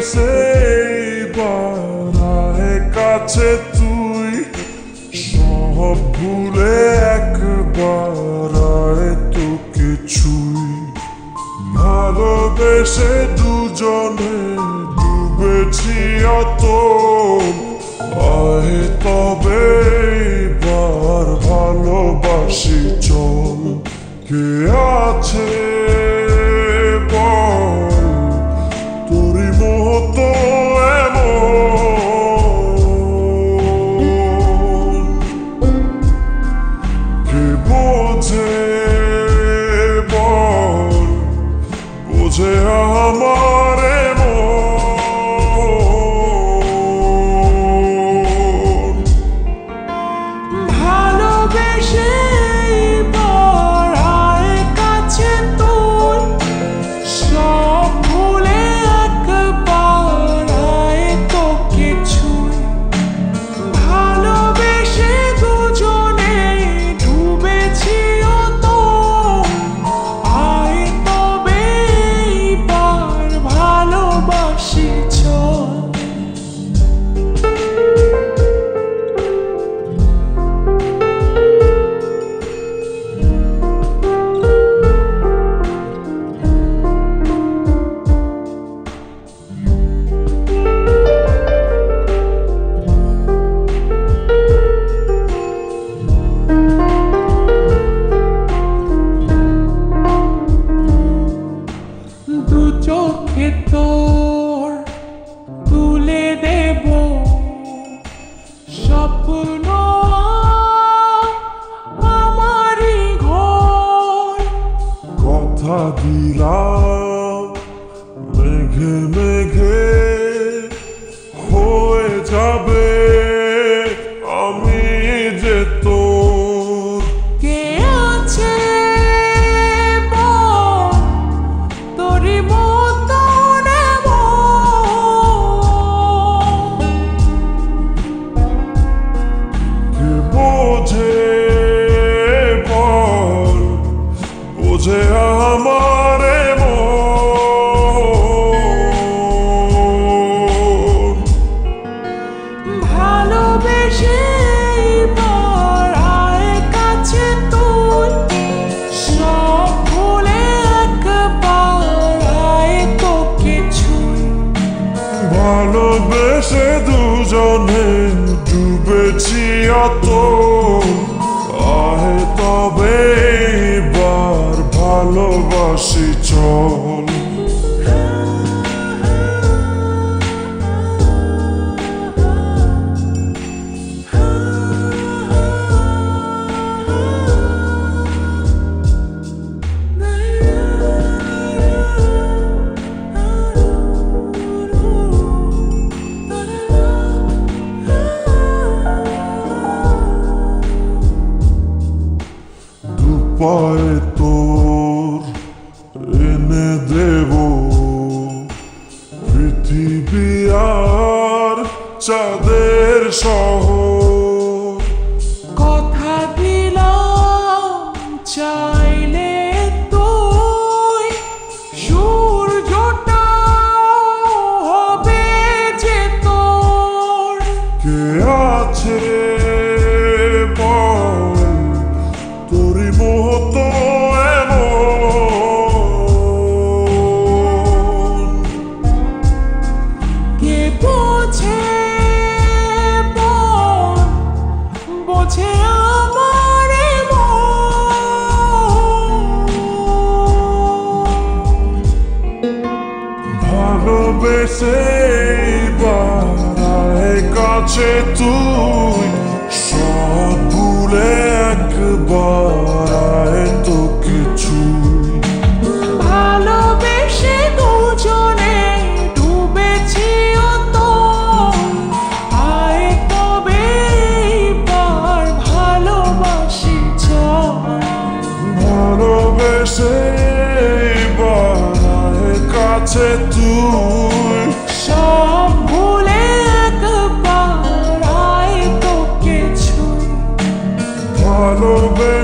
সেই কাছে তুই। সব ভুলে একবার তো কিছুই। ভালোবেসে দুজনে ডুবেছি অত আয় তবে বার ভালোবাসি চল। কে আছে বোঝে আমার মন দিলাম মেঘে মেঘে হয়ে যাবে। আমি যে কে আছে বোঝে আমার ডুবেছি দুপায়ে তোর এনে দেব। পৃথিবী আর চাঁদের শহর। কাছে তুই সব ভুলে একবার তো কিছুই ভালোবেসে দুজনে ডুবেছি অত আয় তবে এইবার ভালোবাসি ভালোবেসে কাছে তুই। সব ভুলে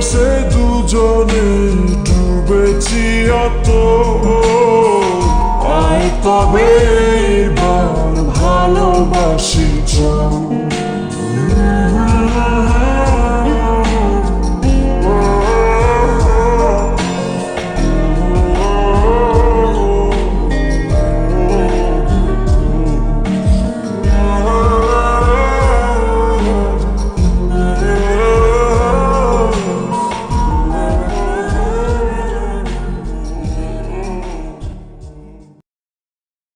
ভালোবেসে দুজনে ডুবেছি অত তবে এবার ভালোবাসি চল